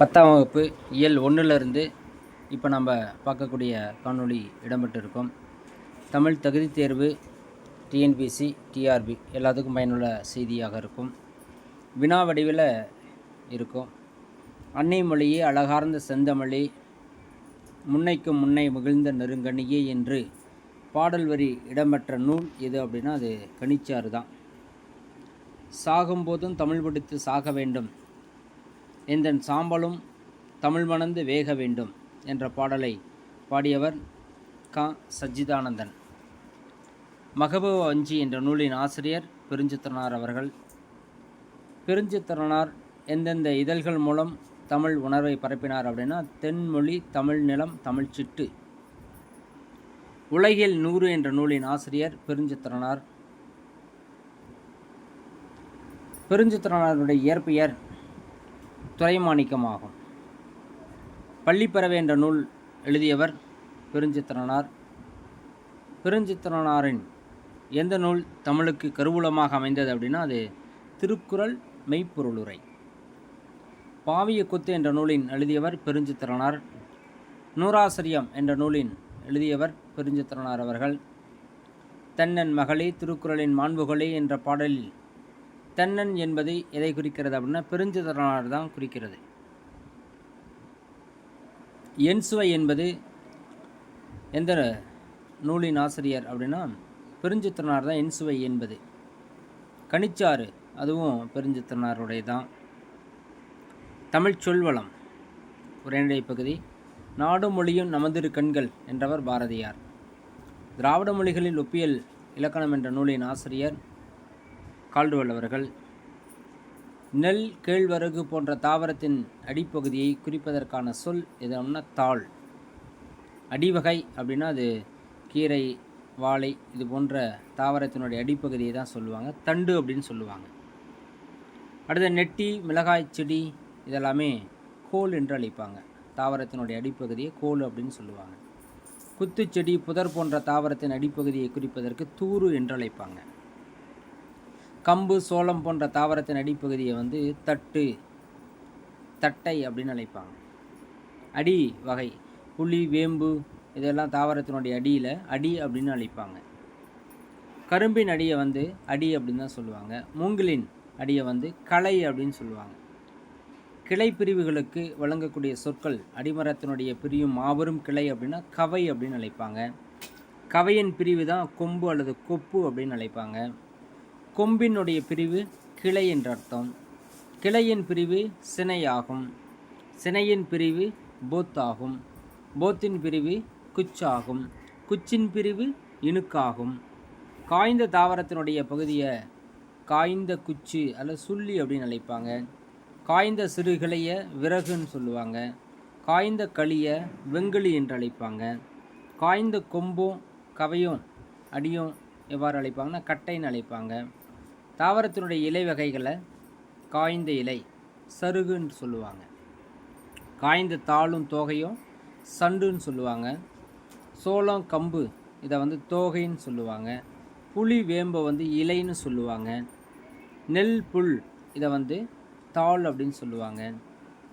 பத்தாம் வகுப்பு இயல் ஒன்றிலிருந்து இப்போ நம்ம பார்க்கக்கூடிய காணொளி இடம்பெற்றிருக்கோம். தமிழ் தகுதி தேர்வு டிஎன்பிசி டிஆர்பி எல்லாத்துக்கும் பயனுள்ள செய்தியாக இருக்கும். வினா வடிவில் இருக்கும். அன்னை மொழியே அழகார்ந்த செந்தமொழி முன்னைக்கும் முன்னை மகிழ்ந்த நெருங்கணியே என்று பாடல் வரி இடம்பெற்ற நூல் எது அப்படின்னா அது கனிச்சாறு தான். சாகும்போதும் தமிழ் படித்து சாக வேண்டும். எந்தன் சாம்பலும் தமிழ் மணந்து வேக வேண்டும் என்ற பாடலை பாடியவர் கா. சஜிதானந்தன் மகபவ வஞ்சி என்ற நூலின் ஆசிரியர் பெருஞ்சித்திரனார் அவர்கள். பெருஞ்சித்திரனார் எந்தெந்த இதழ்கள் மூலம் தமிழ் உணர்வை பரப்பினார் அப்படின்னா தென்மொழி தமிழ் நிலம் தமிழ் சிட்டு. உலகில் நூறு என்ற நூலின் ஆசிரியர் பெருஞ்சித்திரனார். பெருஞ்சித்திரனாருடைய இயற்பெயர் துறைமாணிக்கமாகும். பள்ளிப்பறவை என்ற நூல் எழுதியவர் பெருஞ்சித்திரனார். பெருஞ்சித்திரனாரின் எந்த நூல் தமிழுக்கு கருவூலமாக அமைந்தது அப்படின்னா அது திருக்குறள் மெய்ப்பொருளுரை. பாவிய குத்து என்ற நூலின் எழுதியவர் பெருஞ்சித்திரனார். நூறாசிரியம் என்ற நூலின் எழுதியவர் பெருஞ்சித்திரனார் அவர்கள். தென்னன் மகளே திருக்குறளின் மாண்புகளே என்ற பாடலில் தென்னன் என்பது எதை குறிக்கிறது அப்படின்னா பெருஞ்சித்திரனார் தான் குறிக்கிறது. என்சுவை என்பது எந்த நூலின் ஆசிரியர் அப்படின்னா பெருஞ்சித்திரனார் தான் என்சுவை என்பது. கனிச்சாறு அதுவும் பெருஞ்சித்திரனாருடைய தான் தமிழ் சொல்வளம் உரைநடை பகுதி நாடு மொழியும் நமதிரு கண்கள் என்றவர் பாரதியார். திராவிட மொழிகளில் ஒப்பியல் இலக்கணம் என்ற நூலின் ஆசிரியர் கால்டுவல் அவர்கள் நெல் கேழ்வரகு போன்ற தாவரத்தின் அடிப்பகுதியை குறிப்பதற்கான சொல் எதுனா தாள். அடிவகை அப்படின்னா அது கீரை வாழை இது போன்ற தாவரத்தினுடைய அடிப்பகுதியை தான் சொல்லுவாங்க. தண்டு அப்படின்னு சொல்லுவாங்க. அடுத்த நெட்டி மிளகாய் செடி இதெல்லாமே கோல் என்று அழைப்பாங்க. தாவரத்தினுடைய அடிப்பகுதியை கோல் அப்படின்னு சொல்லுவாங்க. குத்துச்செடி புதர் போன்ற தாவரத்தின் அடிப்பகுதியை குறிப்பதற்கு தூறு என்று அழைப்பாங்க. கம்பு சோளம் போன்ற தாவரத்தின் அடிப்பகுதியை வந்து தட்டு தட்டை அப்படின்னு அழைப்பாங்க. அடி வகை புளி வேம்பு இதெல்லாம் தாவரத்தினுடைய அடியில் அடி அப்படின்னு அழைப்பாங்க. கரும்பின் அடியை வந்து அடி அப்படின்னு தான் சொல்லுவாங்க. மூங்கிலின் அடியை வந்து களை அப்படின்னு சொல்லுவாங்க. கிளை பிரிவுகளுக்கு வழங்கக்கூடிய சொற்கள் அடிமரத்தினுடைய பிரியும் மாபெரும் கிளை அப்படின்னா கவை அப்படின்னு அழைப்பாங்க. கவையின் பிரிவு தான் கொம்பு அல்லது கொப்பு அப்படின்னு அழைப்பாங்க. கொம்பினுடைய பிரிவு கிளை என்ற அர்த்தம். கிளையின் பிரிவு சினையாகும். சினையின் பிரிவு போத்தாகும். போத்தின் பிரிவு குச்சாகும். குச்சின் பிரிவு இணுக்காகும். காய்ந்த தாவரத்தினுடைய பகுதியை காய்ந்த குச்சி அல்லது சுள்ளி அப்படின்னு அழைப்பாங்க. காய்ந்த சிறுகிளைய விறகுன்னு சொல்லுவாங்க. காய்ந்த களியை வெங்கலி என்று அழைப்பாங்க. காய்ந்த கொம்பும் கவையும் அடியும் எவ்வாறு அழைப்பாங்கன்னா கட்டைன்னு அழைப்பாங்க. தாவரத்தினுடைய இலை வகைகளை காய்ந்த இலை சருகுன்னு சொல்லுவாங்க. காய்ந்த தாளும் தோகையும் சண்டுன்னு சொல்லுவாங்க. சோளம் கம்பு இதை வந்து தோகைன்னு சொல்லுவாங்க. புளி வேம்பை வந்து இலைன்னு சொல்லுவாங்க. நெல் புல் இதை வந்து தாள் அப்படின்னு சொல்லுவாங்க.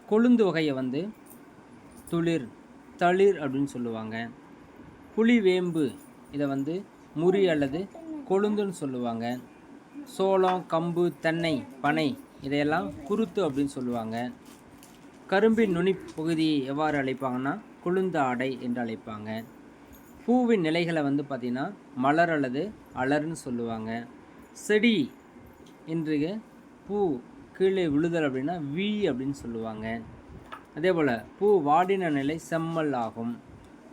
கொழுந்து வகையை வந்து துளிர் தளிர் அப்படின்னு சொல்லுவாங்க. புளி வேம்பு இதை வந்து முறி அல்லது கொழுந்துன்னு சொல்லுவாங்க. சோளம் கம்பு தென்னை பனை இதையெல்லாம் குருத்து அப்படின்னு சொல்லுவாங்க. கரும்பின் நுனி பகுதியை எவ்வாறு அழைப்பாங்கன்னா குளுந்த ஆடை என்று அழைப்பாங்க. பூவின் நிலைகளை வந்து பார்த்திங்கன்னா மலர் அல்லது அலர்னு சொல்லுவாங்க. செடி என்று பூ கீழே விழுதல் அப்படின்னா வி அப்படின்னு சொல்லுவாங்க. அதே போல் பூ வாடின நிலை செம்மல் ஆகும்.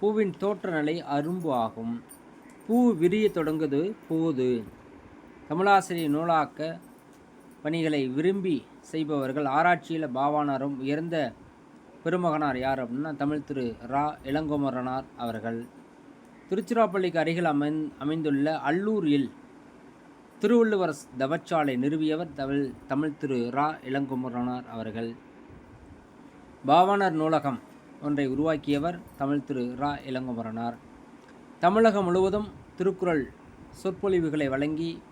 பூவின் தோற்ற நிலை அரும்பு ஆகும். பூ விரிய தொடங்குது போது. தமிழாசிரியர் நூலாக்க பணிகளை விரும்பி செய்பவர்கள் ஆராய்ச்சியில் பாவானாரும் உயர்ந்த பெருமகனார் யார் அப்படின்னா தமிழ் திரு ரா. இளங்குமரனார் அவர்கள். திருச்சிராப்பள்ளிக்கு அருகில் அமைந் அமைந்துள்ள அல்லூரில் திருவள்ளுவர் தவச்சாலை நிறுவியவர் தமிழ் தமிழ் திரு ரா. இளங்குமரனார் அவர்கள். பாவாணர் நூலகம் ஒன்றை உருவாக்கியவர் தமிழ் திரு ரா. இளங்குமரனார். தமிழகம் முழுவதும் திருக்குறள் சொற்பொழிவுகளை வழங்கி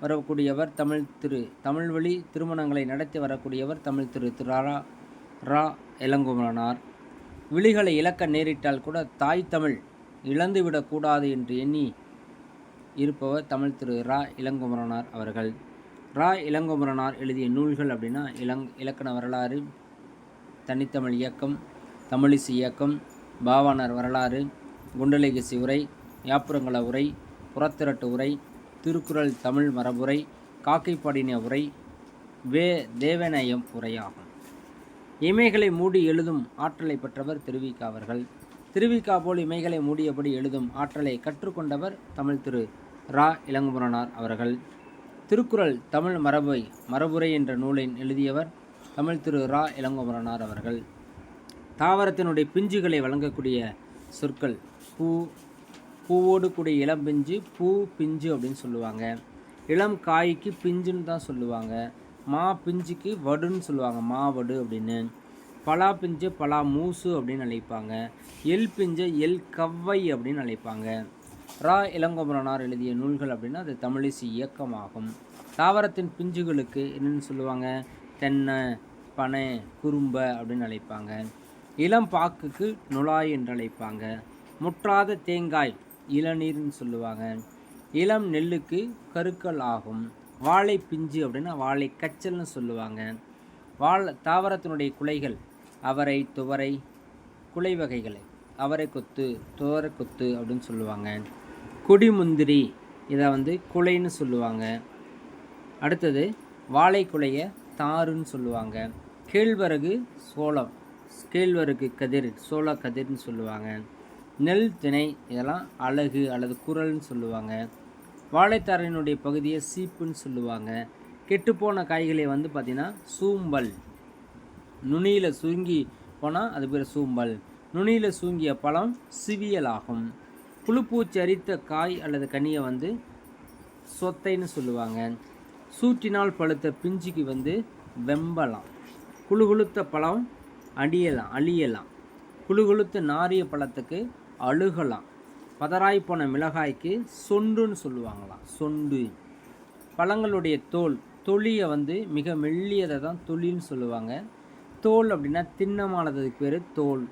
வரக்கூடியவர் தமிழ் திரு தமிழ் வழி திருமணங்களை நடத்தி வரக்கூடியவர் தமிழ் திரு திரு ரா இளங்குமரனார் விழிகளை இழக்க நேரிட்டால் கூட தாய் தமிழ் இழந்துவிடக்கூடாது என்று எண்ணி இருப்பவர் தமிழ் திரு ரா இளங்குமரனார் அவர்கள். ரா இளங்குமரனார் எழுதிய நூல்கள் அப்படின்னா இளங் இலக்கண வரலாறு தனித்தமிழ் இயக்கம் தமிழிசை இயக்கம் பாவாணர் வரலாறு குண்டலகிசி உரை யாப்புரங்கல உரை புறத்திரட்டு உரை திருக்குறள் தமிழ் மரபுரை காக்கைப்படின உரை வே தேவநயம் உரையாகும். இமைகளை மூடி எழுதும் ஆற்றலை பெற்றவர் திருவிக்கா அவர்கள். திருவிக்கா போல் இமைகளை மூடியபடி எழுதும் ஆற்றலை கற்றுக்கொண்டவர் தமிழ் திரு. ரா. இளங்குமரனார் அவர்கள். திருக்குறள் தமிழ் மரபை மரபுரை என்ற நூலின் எழுதியவர் தமிழ் திரு. ரா. இளங்குமரனார் அவர்கள். தாவரத்தினுடைய பிஞ்சுகளை வழங்கக்கூடிய சொற்கள் பூ பூவோடு கூடிய இளம் பிஞ்சு பூ பிஞ்சு அப்படின்னு சொல்லுவாங்க. இளம் காய்க்கு பிஞ்சுன்னு தான் சொல்லுவாங்க. மா பிஞ்சுக்கு வடுன்னு சொல்லுவாங்க மா வடு அப்படின்னு. பலா பிஞ்சு பலா மூசு அப்படின்னு அழைப்பாங்க. எல் பிஞ்சை எல் கவ்வை அப்படின்னு அழைப்பாங்க. ரா இளங்கோமரனார் எழுதிய நூல்கள் அப்படின்னா அது தமிழிசை இயக்கமாகும். தாவரத்தின் பிஞ்சுகளுக்கு என்னென்னு சொல்லுவாங்க? தென்னை பனை குறும்ப அப்படின்னு அழைப்பாங்க. இளம் பாக்குக்கு நுழாய் என்று அழைப்பாங்க. முற்றாத தேங்காய் இளநீர்னு சொல்லுவாங்க. இளம் நெல்லுக்கு கருக்கள் ஆகும். வாழை பிஞ்சு அப்படின்னா வாழை கச்சல்னு சொல்லுவாங்க. வாழை தாவரத்தினுடைய குலைகள் அவரை துவரை குலை வகைகளை அவரை கொத்து துவரை கொத்து அப்படின்னு சொல்லுவாங்க. கொடிமுந்திரி இதை வந்து குலைன்னு சொல்லுவாங்க. அடுத்தது வாழை குலைய தாருன்னு சொல்லுவாங்க. கேழ்வரகு சோளம் கேழ்வரகு கதிர் சோள கதிர்னு சொல்லுவாங்க. நெல் திணை இதெல்லாம் அழகு அல்லது குரல்னு சொல்லுவாங்க. வாழைத்தாரினுடைய பகுதியை சீப்புன்னு சொல்லுவாங்க. கெட்டுப்போன காய்களை வந்து பார்த்திங்கன்னா சூம்பல். நுனியில் சுருங்கி போனால் அது பேர் சூம்பல். நுனியில் சூங்கிய பழம் சிவியல் ஆகும் புழுப்பூச்சி அரித்த காய் அல்லது கனியை வந்து சொத்தைன்னு சொல்லுவாங்க. சூற்றினால் பழுத்த பிஞ்சுக்கு வந்து வெம்பலாம். குழுகுழுத்த பழம் அடியலாம் அழியலாம். குழுகுழுத்த நாரிய பழத்துக்கு அழுகலாம். பதறாய் போன மிளகாய்க்கு சொண்டுன்னு சொல்லுவாங்களாம். சொண்டு. பழங்களுடைய தோல் தொழியை வந்து மிக மெல்லியதை தான் தொழின்னு சொல்லுவாங்க. தோல் அப்படின்னா திண்ணமானதுக்கு பேர் தோல்.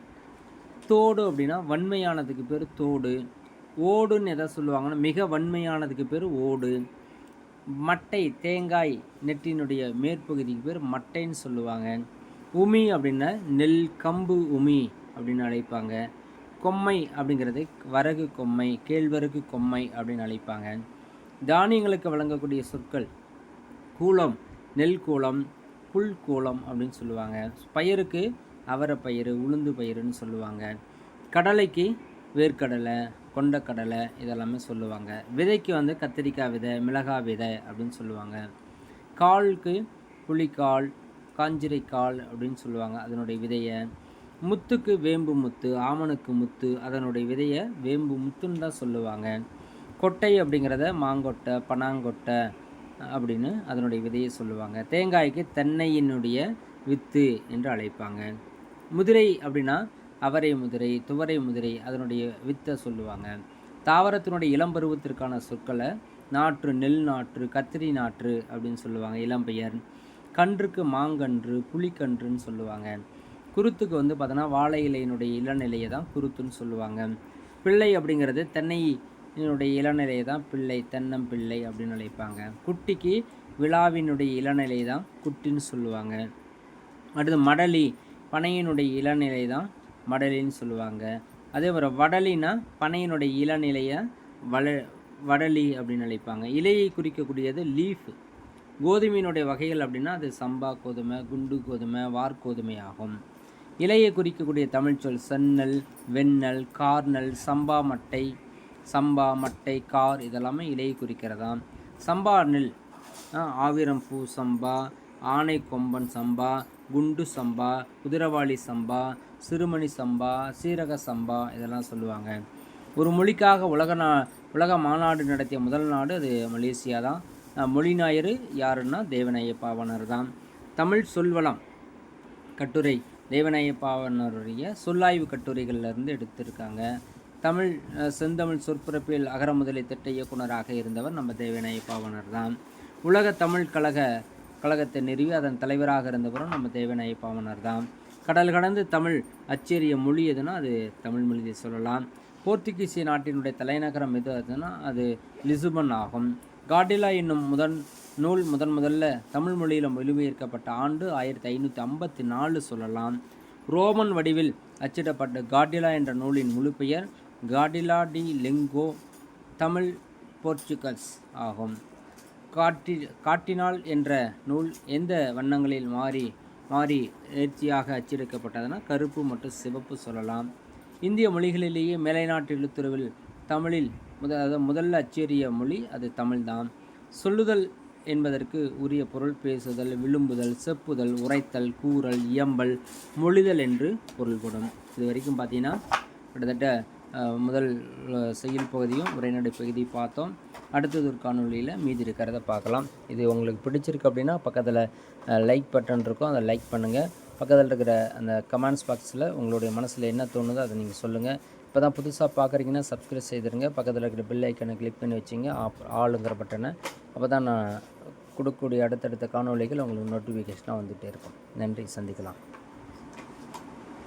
தோடு அப்படின்னா வன்மையானதுக்கு பேர் தோடு. ஓடுன்னு எதை சொல்லுவாங்கன்னா மிக வன்மையானதுக்கு பேர் ஓடு. மட்டை தேங்காய் நெட்டினுடைய மேற்பகுதிக்கு பேர் மட்டைன்னு சொல்லுவாங்க. உமி அப்படின்னா நெல் கம்பு உமி அப்படின்னு அழைப்பாங்க. கொம்மை அப்படிங்கிறது வரகு கொம்மை கேழ்வரகு கொம்மை அப்படின்னு அழைப்பாங்க. தானியங்களுக்கு வழங்கக்கூடிய சொற்கள் கூலம் நெல் கூலம் புல் கூலம் அப்படின்னு சொல்லுவாங்க. பயிருக்கு அவரை பயிறு உளுந்து பயிருன்னு சொல்லுவாங்க. கடலைக்கு வேர்க்கடலை கொண்டக்கடலை இதெல்லாமே சொல்லுவாங்க. விதைக்கு வந்து கத்திரிக்காய் விதை மிளகாய் விதை அப்படின்னு சொல்லுவாங்க. காலுக்கு புளிக்கால் காஞ்சிரைக்கால் அப்படின்னு சொல்லுவாங்க. அதனுடைய விதையை முத்துக்கு வேம்பு முத்து ஆமனுக்கு முத்து அதனுடைய விதையை வேம்பு முத்துன்னு தான் சொல்லுவாங்க. கொட்டை அப்படிங்கிறத மாங்கொட்டை பனாங்கொட்டை அப்படின்னு அதனுடைய விதையை சொல்லுவாங்க. தேங்காய்க்கு தென்னையினுடைய வித்து என்று அழைப்பாங்க. முதிரை அப்படின்னா அவரை முதிரை துவரை முதிரை அதனுடைய வித்தை சொல்லுவாங்க. தாவரத்தினுடைய இளம்பருவத்திற்கான சொற்களை நாற்று நெல் நாற்று கத்திரி நாற்று அப்படின்னு சொல்லுவாங்க. இளம்பெயர். கன்றுக்கு மாங்கன்று புளிக்கன்றுன்னு சொல்லுவாங்க. குருத்துக்கு வந்து பார்த்தோன்னா வாழை இலையினுடைய இளநிலையை தான் குருத்துன்னு சொல்லுவாங்க. பிள்ளை அப்படிங்கிறது தென்னையினுடைய இளநிலையை தான் பிள்ளை தென்னம்பிள்ளை அப்படின்னு அழைப்பாங்க. குட்டிக்கு விழாவினுடைய இளநிலை தான் குட்டின்னு சொல்லுவாங்க. அடுத்து மடலி பனையினுடைய இளநிலை தான் மடலின்னு சொல்லுவாங்க. அதே போல் வடலினா பனையினுடைய இளநிலையை வள வடலி அப்படின்னு அழைப்பாங்க. இலையை குறிக்கக்கூடியது லீஃப். கோதுமையினுடைய வகைகள் அப்படின்னா அது சம்பா கோதுமை குண்டு கோதுமை வார்கோதுமை ஆகும். இலையை குறிக்கக்கூடிய தமிழ் சொல் சென்னல் வெண்ணல் கார்னல் சம்பா மட்டை சம்பா மட்டை கார் இதெல்லாமே இலையை குறிக்கிறதா? சம்பா நெல் ஆவிரம் பூ சம்பா ஆனை கொம்பன் சம்பா குண்டு சம்பா குதிரவாளி சம்பா சிறுமணி சம்பா சீரக சம்பா இதெல்லாம் சொல்லுவாங்க. ஒரு மொழிக்காக உலக நா உலக மாநாடு நடத்திய முதல் நாடு அது மலேசியா தான். மொழி ஞாயிறு யாருன்னா தேவநாய பாவனர் தான் தமிழ் சொல்வளம் கட்டுரை தேவநாய பாவனருடைய சொல்லாய்வு கட்டுரைகளிலிருந்து எடுத்திருக்காங்க. தமிழ் செந்தமிழ் சொற்பிறப்பில் அகரமுதலை திட்ட இயக்குனராக இருந்தவர் நம்ம தேவநாயப்பாவனர் தான் உலக தமிழ் கழக கழகத்தை நிறுவி அதன் தலைவராக இருந்தவரும் நம்ம தேவநாயப்பாவனர் தான் கடல் கடந்து தமிழ் அச்சேரிய மொழி எதுனா அது தமிழ் மொழியை சொல்லலாம். போர்த்துகீசிய நாட்டினுடைய தலைநகரம் எது அதுனா அது லிசுபன் ஆகும். காடிலா என்னும் முதன் நூல் முதன் முதல்ல தமிழ் மொழியில் மொழிபெயர்க்கப்பட்ட ஆண்டு ஆயிரத்தி ஐநூற்றி ஐம்பத்தி நாலு சொல்லலாம். ரோமன் வடிவில் அச்சிடப்பட்ட காடிலா என்ற நூலின் முழு பெயர் காடிலா டி லெங்கோ தமிழ் போர்ச்சுகல்ஸ் ஆகும். காட்டி காட்டினால் என்ற நூல் எந்த வண்ணங்களில் மாறி மாறி நேர்த்தியாக அச்சடிக்கப்பட்டதுன்னா கருப்பு மற்றும் சிவப்பு சொல்லலாம். இந்திய மொழிகளிலேயே மேலைநாட்டு எழுத்துருவில் தமிழில் முத அதாவது முதல்ல அச்சேரிய மொழி அது தமிழ்தான். சொல்லுதல் என்பதற்கு உரிய பொருள் பேசுதல் விழும்புதல் செப்புதல் உரைத்தல் கூறல் இயம்பல் மொழிதல் என்று பொருள்படும் இது வரைக்கும் பார்த்தீங்கன்னா கிட்டத்தட்ட முதல் செயல் பகுதியும் உரைநடை பகுதி பார்த்தோம். அடுத்தது ஒரு காணொளியில் மீதி இருக்கிறத பார்க்கலாம். இது உங்களுக்கு பிடிச்சிருக்கு அப்படின்னா பக்கத்தில் லைக் பட்டன் இருக்கும். அதை லைக் பண்ணுங்கள் பக்கத்தில் இருக்கிற அந்த கமெண்ட்ஸ் பாக்ஸில் உங்களுடைய மனசில் என்ன தோணுதோ அதை நீங்கள் சொல்லுங்கள் இப்போ தான் புதுசாக பார்க்குறீங்கன்னா சப்ஸ்கிரைப் செய்திருங்க. பக்கத்தில் இருக்கிற பில் ஐக்கனை கிளிக் பண்ணி வச்சிங்க. ஆப் ஆளுங்கிற பட்டனை அப்போ தான் நான் கொடுக்கக்கூடிய அடுத்தடுத்த காணொளிகள் உங்களுக்கு நோட்டிஃபிகேஷனாக வந்துகிட்டே இருக்கும். நன்றி சந்திக்கலாம்.